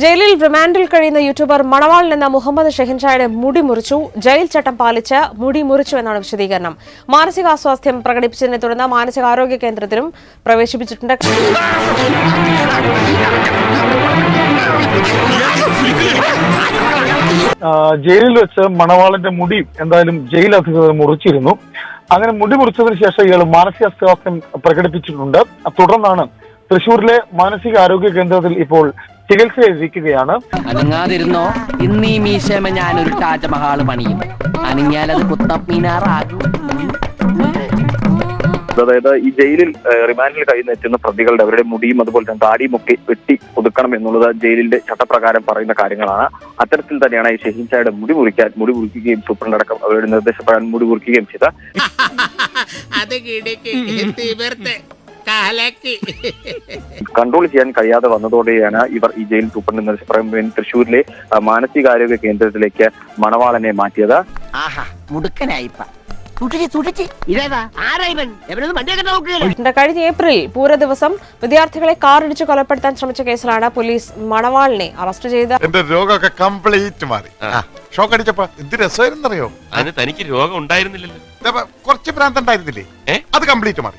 ജയിലിൽ റിമാൻഡിൽ കഴിയുന്ന യൂട്യൂബർ മണവാളിൽ എന്ന മുഹമ്മദ് ഷെഹിൻഷായുടെ മുടി മുറിച്ചു. ജയിൽ ചട്ടം പാലിച്ച് മുടി മുറിച്ചു എന്നാണ് വിശദീകരണം. മാനസികാസ്വാസ്ഥ്യം പ്രകടിപ്പിച്ചതിനെ തുടർന്ന് മാനസികാരോഗ്യ കേന്ദ്രത്തിലും പ്രവേശിപ്പിച്ചിട്ടുണ്ട്. ജയിലിൽ വെച്ച് മണവാളന്റെ മുടി എന്തായാലും ജയിൽ അധികൃതർ മുറിച്ചിരുന്നു. അങ്ങനെ മുടി മുറിച്ചതിന് ശേഷം ഇയാൾ മാനസികാസ്വാസ്ഥ്യം പ്രകടിപ്പിച്ചിട്ടുണ്ട്. തുടർന്നാണ് തൃശൂരിലെ മാനസികാരോഗ്യ കേന്ദ്രത്തിൽ ഇപ്പോൾ ചികിത്സയിലിരിക്കുകയാണ് അനങ്ങാതിരുന്നോ? ഇന്ന് ഈ മീശമ ഒരു താജ്മഹാൾ പണിയും. അനങ്ങിയാൽ അത് കുത്തപ്പീനാറാകും അതായത് ഈ ജയിലിൽ റിമാൻഡിൽ കഴിയുന്ന എത്തുന്ന പ്രതികളുടെ അവരുടെ മുടിയും അതുപോലെ തന്നെ താടിയും ഒക്കെ വെട്ടി ഒതുക്കണം എന്നുള്ളത് ജയിലിന്റെ ചട്ടപ്രകാരം പറയുന്ന കാര്യങ്ങളാണ്. അത്തരത്തിൽ തന്നെയാണ് ഈ ഷെഹിൻഷായുടെ മുടി മുറിക്കാൻ മുടി മുറിക്കുകയും സൂപ്രണ്ടടക്കം അവരുടെ നിർദ്ദേശപ്രകാരം മുടി മുറിക്കുകയും ചെയ്ത അത് കിടക്ക് തീവർത്ത് കാലക്ക്. കൺട്രോൾ ചെയ്യാൻ കഴിയാതെ വന്നതോടെയാണ് ഇവർ ഈ ജയിൽ സൂപ്രണ്ട് തൃശൂരിലെ തൃശ്ശൂരിലെ മാനസികാരോഗ്യ കേന്ദ്രത്തിലേക്ക് മണവാളനെ മാറ്റിയത്. ആഹാ മുടുക്കനായിപ്പ. കഴിഞ്ഞ ഏപ്രിൽ പൂര ദിവസം വിദ്യാർത്ഥികളെ കാറിടിച്ച് കൊലപ്പെടുത്താൻ ശ്രമിച്ച കേസിലാണ് പോലീസ് മണവാളിനെ അറസ്റ്റ് ചെയ്ത എന്റെ രോഗമൊക്കെ കംപ്ലീറ്റ് മാറി. ഷോക്ക് അടിച്ചപ്പോ എന്ത് രസമായിരുന്നറിയോ? അതിന് തനിക്ക് രോഗം ഉണ്ടായിരുന്നില്ലല്ലോ. കുറച്ച് ഭ്രാന്ത് ഉണ്ടായിരുന്നില്ലേ? അത് കംപ്ലീറ്റ് മാറി.